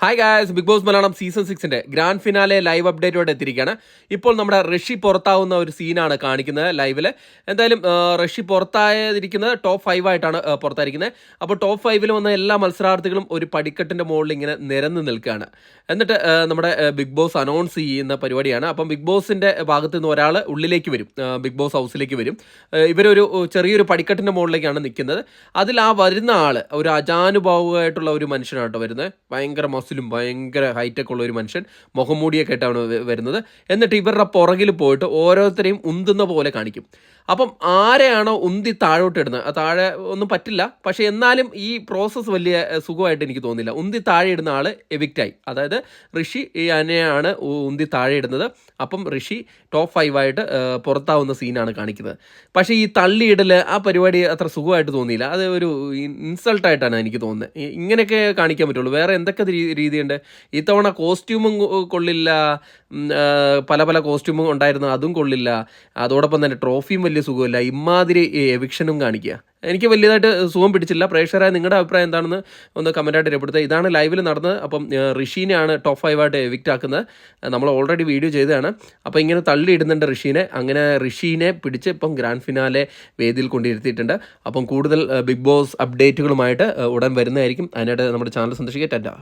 Hi guys Bigg Boss Malayalam season സിക്സിന്റെ grand finale live അപ്ഡേറ്റോടെ എത്തിയിരിക്കുകയാണ്. ഇപ്പോൾ നമ്മുടെ ഋഷി പുറത്താവുന്ന ഒരു സീനാണ് കാണിക്കുന്നത് ലൈവിൽ എന്തായാലും റഷി പുറത്തായതിരിക്കുന്നത് ടോപ്പ് ഫൈവ് ആയിട്ടാണ് പുറത്തായിരിക്കുന്നത്. അപ്പോൾ ടോപ്പ് ഫൈവിൽ വന്ന എല്ലാ മത്സരാർത്ഥികളും ഒരു പടിക്കെട്ടിന്റെ മുകളിൽ ഇങ്ങനെ നിരന്ന് നിൽക്കുകയാണ്. എന്നിട്ട് നമ്മുടെ ബിഗ് ബോസ് അനൗൺസ് ചെയ്യുന്ന പരിപാടിയാണ്. അപ്പം ബിഗ് ബോസിന്റെ ഭാഗത്ത് നിന്ന് ഒരാൾ ഉള്ളിലേക്ക് വരും. ബിഗ് ബോസ് ഹൗസിലേക്ക് വരും. ഇവരൊരു ചെറിയൊരു പടിക്കെട്ടിന്റെ മുകളിലേക്കാണ് നിൽക്കുന്നത്. അതിൽ ആ വരുന്ന ആൾ ഒരു അജാനുഭാവമായിട്ടുള്ള ഒരു മനുഷ്യനാണ് കേട്ടോ വരുന്നത്. ഭയങ്കര മസിലും ഭയങ്കര ഹൈറ്റൊക്കെ ഉള്ള ഒരു മനുഷ്യൻ മുഖംമൂടിയൊക്കെ ആയിട്ടാണ് വരുന്നത്. എന്നിട്ട് ഇവരുടെ പുറകിൽ പോയിട്ട് ഓരോരുത്തരെയും ഉന്തുന്ന പോലെ കാണിക്കും. അപ്പം ആരെയാണോ ഉന്തി താഴോട്ട് ഇടുന്നത്? താഴെ ഒന്നും പറ്റില്ല. പക്ഷെ എന്നാലും ഈ പ്രോസസ്സ് വലിയ സുഖമായിട്ട് എനിക്ക് തോന്നില്ല. ഉന്തി താഴെ ഇടുന്ന ആൾ എവിക്റ്റായി അതായത് ഋഷി അനയാണ് ഉന്തി താഴെ ഇടുന്നത്. അപ്പം ഋഷി ടോപ്പ് ഫൈവ് ആയിട്ട് ഏഹ്, പുറത്താവുന്ന സീനാണ് കാണിക്കുന്നത്. പക്ഷേ ഈ തള്ളിയിടൽ ആ പരിപാടി അത്ര സുഖമായിട്ട് തോന്നിയില്ല. അത് ഒരു ഇൻസൾട്ടായിട്ടാണ് എനിക്ക് തോന്നുന്നത്. ഇങ്ങനെയൊക്കെ കാണിക്കാൻ പറ്റുള്ളൂ. വേറെ എന്തൊക്കെ രീതിയുണ്ട്. ഇത്തവണ കോസ്റ്റ്യൂമും കൊള്ളില്ല. പല പല കോസ്റ്റ്യൂമും ഉണ്ടായിരുന്നു അതും കൊള്ളില്ല. അതോടൊപ്പം തന്നെ ട്രോഫിയും വലിയ സുഖമില്ല. ഇമാതിരി എവിക്ഷനും കാണിക്കുക. എനിക്ക് വലിയതായിട്ട് സുഖം പിടിച്ചില്ല. പ്രേക്ഷകരായ നിങ്ങളുടെ അഭിപ്രായം എന്താണെന്ന് ഒന്ന് കമന്റായിട്ട് രേഖപ്പെടുത്തുക. ഇതാണ് ലൈവിൽ നടന്നത് അപ്പം ഋഷീനെയാണ് ടോപ്പ് ഫൈവ് ആയിട്ട് എവിക്റ്റ് ആക്കുന്നത്. നമ്മൾ ഓൾറെഡി വീഡിയോ ചെയ്തതാണ്. അപ്പോൾ ഇങ്ങനെ തള്ളിയിടുന്നുണ്ട് ഋഷീനെ. അങ്ങനെ ഋഷീനെ പിടിച്ച് ഇപ്പം ഗ്രാൻഡ് ഫിനാലെ വേദിയിൽ കൊണ്ടിരുത്തിയിട്ടുണ്ട്. അപ്പം കൂടുതൽ ബിഗ് ബോസ് അപ്ഡേറ്റുകളുമായിട്ട് ഉടൻ വരുന്നതായിരിക്കും. അതിനായിട്ട് നമ്മുടെ ചാനൽ സന്ദർശിക്കുക.